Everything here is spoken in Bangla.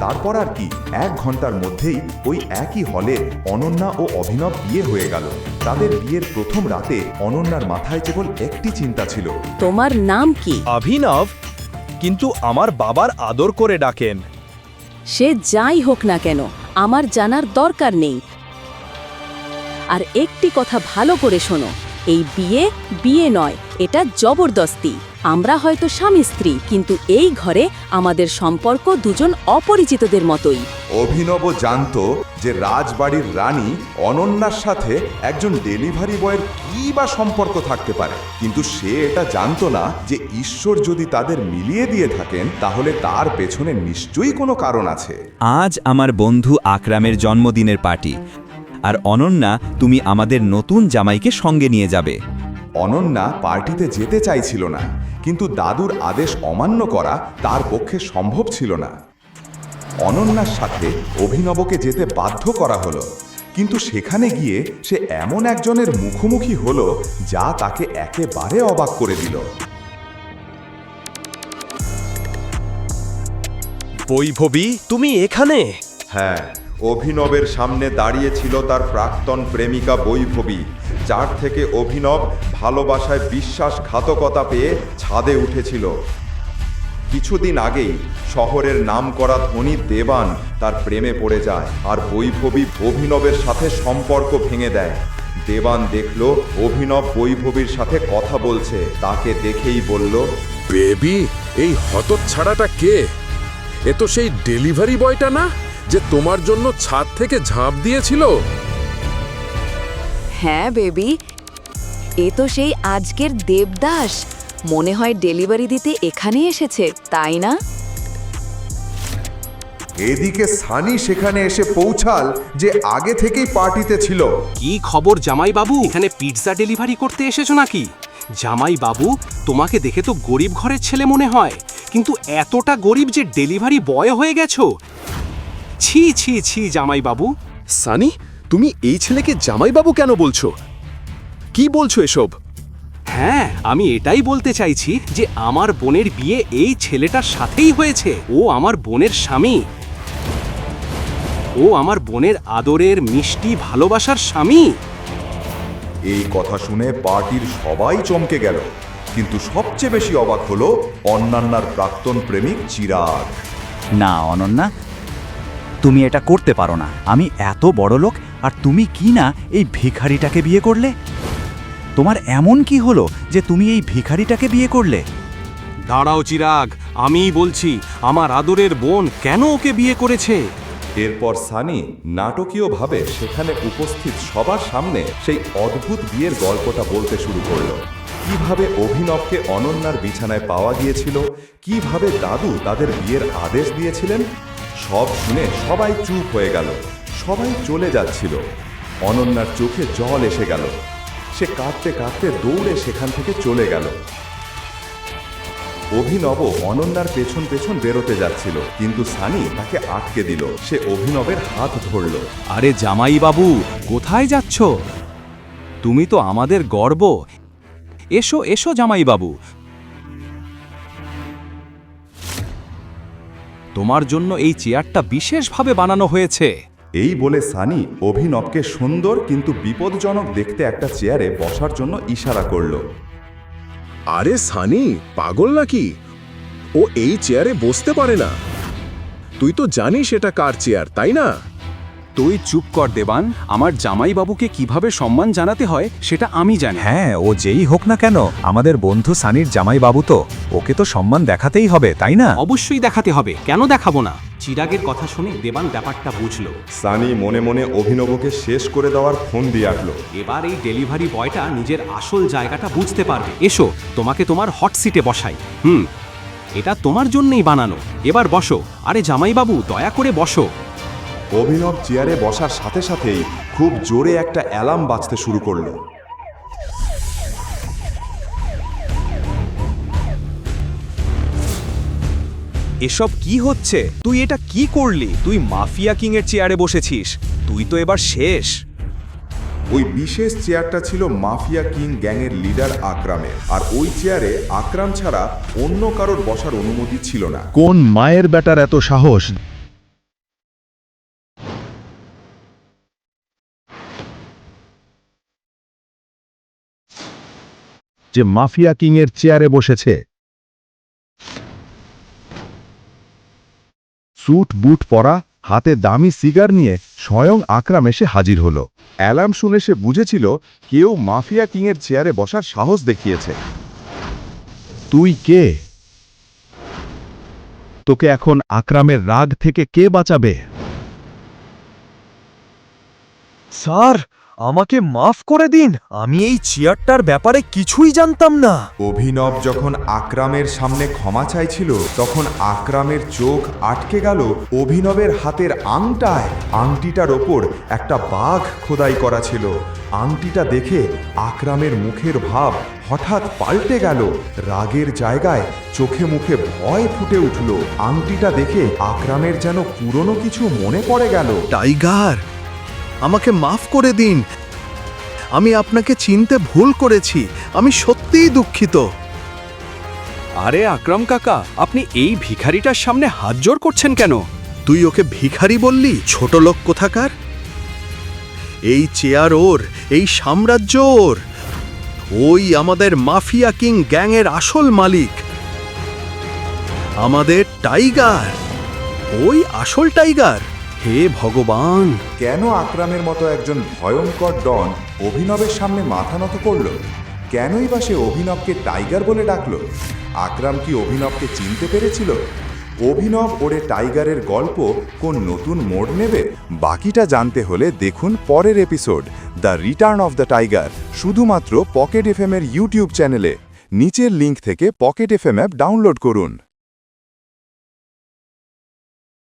তারপর আর কি এক ঘণ্টার মধ্যেই ওই একই হলে অনন্যা ও অভিনব বিয়ে হয়ে গেল। তাদের বিয়ের প্রথম রাতে অনন্যার মাথায় কেবল একটি চিন্তা ছিল। তোমার নাম কি? অভিনব? কিন্তু আমার বাবার আদর করে ডাকেন। সে যাই হোক না কেন আমার জানার দরকার নেই। আর একটি কথা ভালো করে শোনো এই বিয়ে বিয়ে নয় এটা জবরদস্তি। আমরা হয়তো স্বামী স্ত্রী কিন্তু এই ঘরে আমাদের সম্পর্ক দুজন অপরিচিতদের মতোই। অভিনব জানতো যে রাজবাড়ির রানী অনন্যার সাথে একজন ডেলিভারি বয়ের কী বা সম্পর্ক থাকতে পারে। কিন্তু সে এটা জানতো না যে ঈশ্বর যদি তাদের মিলিয়ে দিয়ে থাকেন তাহলে তার পেছনে নিশ্চয়ই কোনো কারণ আছে। আজ আমার বন্ধু আকরামের জন্মদিনের পার্টি। আর অনন্যা তুমি আমাদের নতুন জামাইকে সঙ্গে নিয়ে যাবে। অনন্যা পার্টিতে যেতে চাইছিল না। কিন্তু দাদুর আদেশ অমান্য করা তার পক্ষে সম্ভব ছিল না। অনন্যার সাথে অভিনবকে যেতে বাধ্য করা হলো। কিন্তু সেখানে গিয়ে সে এমন একজনের মুখোমুখি হলো যা তাকে একেবারে অবাক করে দিল। বৈভবী তুমি এখানে? হ্যাঁ অভিনবের সামনে দাঁড়িয়েছিল তার প্রাক্তন প্রেমিকা বৈভবী, যার থেকে অভিনব ভালোবাসায় বিশ্বাসঘাতকতা পেয়ে ছাদে উঠেছিল। কিছুদিন আগেই শহরের নামকরা ধনী দেবান তার প্রেমে পড়ে যায় আর বৈভবী অভিনবের সাথে সম্পর্ক ভেঙে দেয়। দেবান দেখল অভিনব বৈভবীর সাথে কথা বলছে, তাকে দেখেই বলল, বেবি, এই হতচ্ছাড়াটা কে? এ তো সেই ডেলিভারি বয়টা না? যে তোমার জন্য ছাদ থেকে ঝাঁপ দিয়েছিল? হ্যাঁ বেবি। এ তো সেই আজকের দেবদাস। মনে হয় ডেলিভারি দিতে এখানে এসেছে তাই না? এদিকে সানি সেখানে এসে পৌঁছাল যে আগে থেকেই পার্টিতে ছিল। কি খবর জামাই বাবু এখানে পিৎজা ডেলিভারি করতে এসেছ নাকি? জামাই বাবু তোমাকে দেখে তো গরিব ঘরের ছেলে মনে হয়। কিন্তু এতটা গরিব যে ডেলিভারি বয় হয়ে গেছো ছি ছি ছি জামাই বাবু সানি তুমি এই ছেলেকে জামাইবাবু কেন বলছো? কি বলছো এসব? হ্যাঁ আমি এটাই বলতে চাইছি যে আমার বোনের বিয়ে এই ছেলেটার সাথেই হয়েছে। ও আমার বোনের স্বামী। ও আমার বোনের আদরের মিষ্টি ভালোবাসার স্বামী। এই কথা শুনে পার্টির সবাই চমকে গেল। কিন্তু সবচেয়ে বেশি অবাক হলো অন্যান্যার প্রাক্তন প্রেমিক চিরাগ। না অনন্যা তুমি এটা করতে পারো না। আমি এত বড় লোক আর তুমি কি না এই ভিখারিটাকে বিয়ে করলে? তোমার এমন কি হলো যে তুমি এই ভিখারিটাকে বিয়ে করলে? দাঁড়াও চিরাগ আমিই বলছি আমার আদরের বোন কেন ওকে বিয়ে করেছে? এরপর সানি নাটকীয়ভাবে সেখানে উপস্থিত সবার সামনে সেই অদ্ভুত বিয়ের গল্পটা বলতে শুরু করল। কীভাবে অভিনবকে অনন্যার বিছানায় পাওয়া গিয়েছিল কীভাবে দাদু তাদের বিয়ের আদেশ দিয়েছিলেন সব শুনে সবাই চুপ হয়ে গেল। সবাই চলে যাচ্ছিল। অনন্যার চোখে জল এসে গেল। সে কাঁদতে কাঁদতে দৌড়ে সেখান থেকে চলে গেল। অভিনব অনন্যার পেছন পেছন বেরোতে যাচ্ছিল, কিন্তু সানি তাকে আটকে দিল। সে অভিনবের হাত ধরল। আরে জামাই বাবু কোথায় যাচ্ছ? তুমি তো আমাদের গর্ব। এসো এসো জামাই বাবু তোমার জন্য এই চেয়ারটা বিশেষভাবে বানানো হয়েছে। এই বলে সানি অভিনবকে সুন্দর কিন্তু বিপদজনক দেখতে একটা চেয়ারে বসার জন্য ইশারা করল। আরে সানি পাগল নাকি? ও এই চেয়ারে বসতে পারে না। তুই তো জানিস এটা কার চেয়ার তাই না? তুই চুপ কর দেবান আমার জামাই বাবুকে কীভাবে সম্মান জানাতে হয় সেটা আমি জানি। হ্যাঁ ও যেই হোক না কেন আমাদের বন্ধু সানির জামাই বাবু তো ওকে তো সম্মান দেখাতেই হবে তাই না? অবশ্যই দেখাতে হবে কেন দেখাবো না? চিরাগের কথা শুনে দেবান ব্যাপারটা বুঝলো। সানি মনে মনে অভিনবকে শেষ করে দেওয়ার ফোন দিয়ে আঁকলো এবার এই ডেলিভারি বয়টা নিজের আসল জায়গাটা বুঝতে পারবে। এসো তোমাকে তোমার হট সিটে বসাই। হুম এটা তোমার জন্যই বানানো। এবার বসো। আরে জামাইবাবু দয়া করে বসো। অভিনব চেয়ারে বসার সাথে সাথেই খুব জোরে একটা অ্যালার্ম বাজতে শুরু করল। এসব কি হচ্ছে? তুই এটা কি করলি? তুই মাফিয়া কিং এর চেয়ারে বসেছিস। তুই তো এবার শেষ। ওই বিশেষ চেয়ারটা ছিল মাফিয়া কিং গ্যাংয়ের লিডার আকরামের। আর ওই চেয়ারে আকরাম ছাড়া অন্য কারোর বসার অনুমতি ছিল না। কোন মায়ের বেটার এত সাহস? যে মাফিয়া কিংয়ের চেয়ারে বসেছে। স্যুট, বুট পরা, হাতে দামি সিগার নিয়ে স্বয়ং আকরাম এসে হাজির হলো। অ্যালার্ম শুনে সে বুঝেছিল কেউ মাফিয়া কিংয়ের চেয়ারে বসার সাহস দেখিয়েছে। তুই কে? তোকে এখন আকরামের রাগ থেকে কে বাঁচাবে? স্যার আমাকে মাফ করে দিন। আমি এই চেয়ারটার ব্যাপারে কিছুই জানতাম না। অভিনব যখন আকরামের সামনে ক্ষমা চাইছিল তখন আকরামের চোখ আটকে গেল অভিনবের হাতের আংটায়। আংটিটার ওপর একটা বাঘ খোদাই করা ছিল। আংটিটা দেখে আকরামের মুখের ভাব হঠাৎ পাল্টে গেল। রাগের জায়গায় চোখে মুখে ভয় ফুটে উঠল। আংটিটা দেখে আকরামের যেন পুরনো কিছু মনে পড়ে গেল। টাইগার আমাকে মাফ করে দিন। আমি আপনাকে চিনতে ভুল করেছি। আমি সত্যিই দুঃখিত। আরে আকরাম কাকা আপনি এই ভিখারিটার সামনে হাত জোর করছেন কেন? তুই ওকে ভিখারি বললি? ছোট লোক কোথাকার? এই চেয়ার ওর এই সাম্রাজ্য ওর। ওই আমাদের মাফিয়া কিং গ্যাংয়ের আসল মালিক। আমাদের টাইগার। ওই আসল টাইগার। হে ভগবান! কেন আকরামের মতো একজন ভয়ঙ্কর ডন অভিনবের সামনে মাথা নত করল? কেনই বা সে অভিনবকে টাইগার বলে ডাকল? আকরাম কি অভিনবকে চিনতে পেরেছিল? অভিনব ওরে টাইগারের গল্প কোন নতুন মোড় নেবে? বাকিটা জানতে হলে দেখুন পরের episode, the return of the tiger, শুধুমাত্র পকেট এফএম এর ইউটিউব চ্যানেলে। নিচের লিঙ্ক থেকে পকেট এফএম অ্যাপ ডাউনলোড করুন।